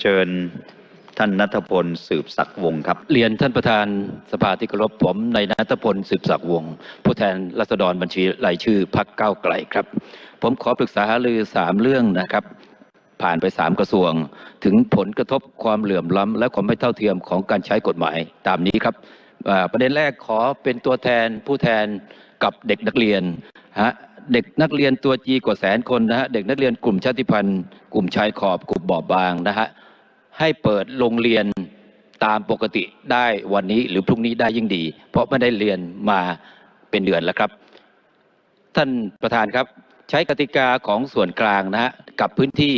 เชิญท่านนัทพลสืบศักดิ์วงครับ เรียนท่านประธานสภาที่เคารพผมในนัทพลสืบศักดิ์วงผู้แทนรัษฎรบัญชีรายชื่อพักเก้าไกลครับ ผมขอปรึกษาหารือสามเรื่องนะครับ ผ่านไปสามกระทรวง ถึงผลกระทบความเหลื่อมล้ำและความไม่เท่าเทียมของการใช้กฎหมายตามนี้ครับประเด็นแรกขอเป็นตัวแทนผู้แทนกับเด็กนักเรียนฮะเด็กนักเรียนตัวจีกว่าแสนคนนะฮะเด็กนักเรียนกลุ่มชาติพันธุ์ กลุ่มชายขอบกลุ่มบอบบางนะฮะ ให้เปิดโรงเรียนตามปกติได้วันนี้หรือพรุ่งนี้ได้ยิ่งดี เพราะไม่ได้เรียนมาเป็นเดือนแล้วครับ ท่านประธานครับ ใช้กติกาของส่วนกลางนะฮะกับพื้นที่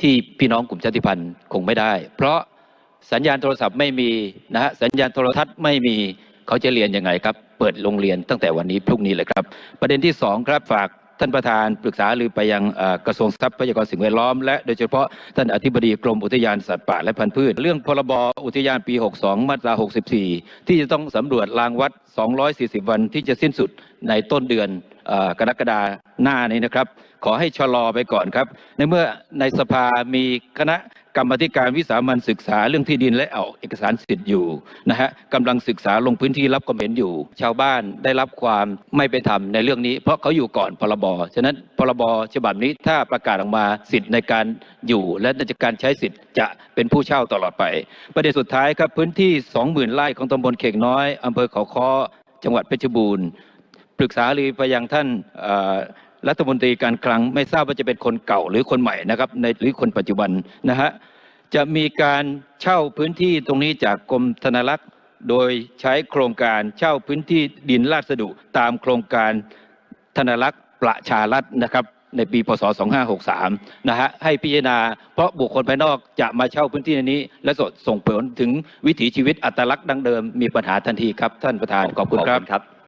ที่พี่น้องกลุ่มชาติพันธุ์คงไม่ได้ เพราะสัญญาณโทรศัพท์ไม่มีนะฮะสัญญาณโทรทัศน์ไม่มีเขาจะเรียนยังไงครับ เปิดโรงเรียนตั้งแต่วันนี้พรุ่งนี้เลยครับ ประเด็นที่สองครับฝาก ท่านประธานปรึกษาหรือไปยังกระทรวงทรัพยากรสิ่งแวดล้อม และโดยเฉพาะท่านอธิบดีกรมอุทยานสัตว์ป่าและพันธุ์พืช เรื่องพรบอุทยานปี 62 มาตรา 64 ที่จะต้องสำรวจรางวัด 240 วันที่จะสิ้นสุดในต้นเดือนอกรกฎาหน้านี้นะครับ ขอให้ชะลอไปก่อนครับ ในเมื่อในสภามีคณะ กรรมธิการวิสามันศึกษาเรื่องที่ดินและเอาเอกสารสิทธิ์อยู่นะฮะกำลังศึกษาลงพื้นที่รับความเห็นอยู่ ชาวบ้านได้รับความไม่เป็นธรรมในเรื่องนี้ เพราะเขาอยู่ก่อนพรบฉะนั้นพรบฉบับนี้ถ้าประกาศออกมาสิทธิ์ในการอยู่และในการใช้สิทธิ์จะเป็นผู้เช่าตลอดไป ประเด็นสุดท้ายครับพื้นที่ 20,000ไร่ของตำบลเข่งน้อยอำเภอเขาค้อจังหวัดเพชรบูรณ์ปรึกษาหรือไปยังท่านอ่อ รัฐมนตรีการคลังไม่ทราบว่าจะเป็นคนเก่าหรือคนใหม่นะครับในหรือคนปัจจุบันนะฮะจะมีการเช่าพื้นที่ตรงนี้จากกรมธนารักษ์ โดยใช้โครงการเช่าพื้นที่ดินลาดสดุตามโครงการธนารักษ์ประชารัฐนะครับในปี พศ 2563 นะฮะ ให้พิจารณา เพราะบุคคลภายนอกจะมาเช่าพื้นที่ในนี้ และส่งผลถึงวิถีชีวิตอัตลักษณ์ดังเดิมมีปัญหาทันทีครับ ท่านประธาน ขอบคุณครับ